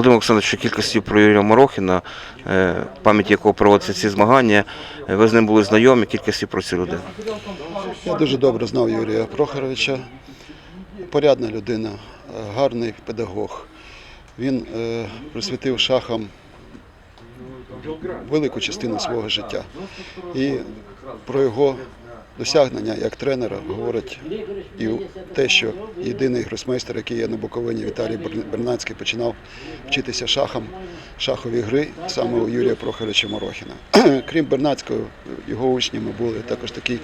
Володимир Олександрович, кількості про Юрія Морохіна, е, пам'яті якого проводяться ці змагання. Е, Ви з ним були знайомі, кількості про цю людину. Я дуже добре знав Юрія Прохоровича. Порядна людина, е, гарний педагог. Він присвятив шахам велику частину свого життя. І про його досягнення як тренера говорить і те, що єдиний гросмейстер, який є на Буковині, Віталій Берн- Бернацький, починав вчитися шахам, шахові гри саме у Юрія Прохоровича Морохіна. Крім Бернацького, його учнями були також такі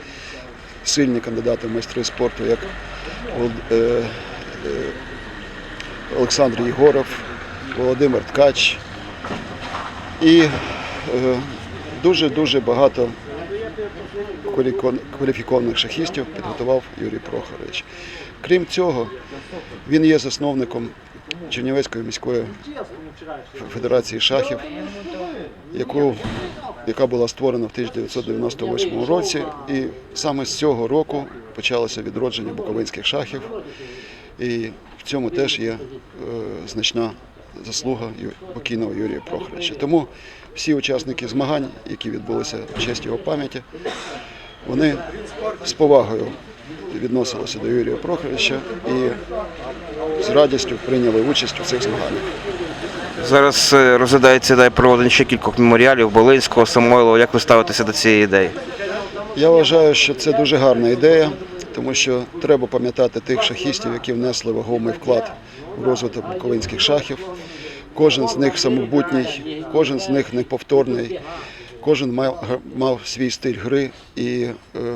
сильні кандидати в майстри спорту, як е, е, Олександр Єгоров, Володимир Ткач. І е, дуже-дуже багато кваліфікованих шахістів підготував Юрій Прохорович. Крім цього, він є засновником Чернівецької міської федерації шахів, яку, яка була створена в 1998 році. І саме з цього року почалося відродження буковинських шахів. І в цьому теж є е, значна заслуга покійного Юрія Прохоровича. Тому всі учасники змагань, які відбулися в честь його пам'яті, вони з повагою відносилися до Юрія Прохоровича і з радістю прийняли участь у цих змаганнях. Зараз е, розглядається дай проводення ще кількох меморіалів Болинського, Самойлова. Як ви ставитеся до цієї ідеї? Я вважаю, що це дуже гарна ідея, тому що треба пам'ятати тих шахістів, які внесли вагомий вклад в розвиток буковинських шахів. Кожен з них самобутній, кожен з них неповторний, кожен мав, мав свій стиль гри і е,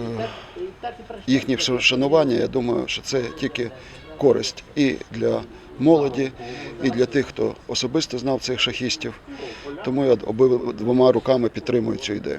їхнє вшанування, я думаю, що це тільки користь і для молоді, і для тих, хто особисто знав цих шахістів. Тому я обидвома руками підтримую цю ідею.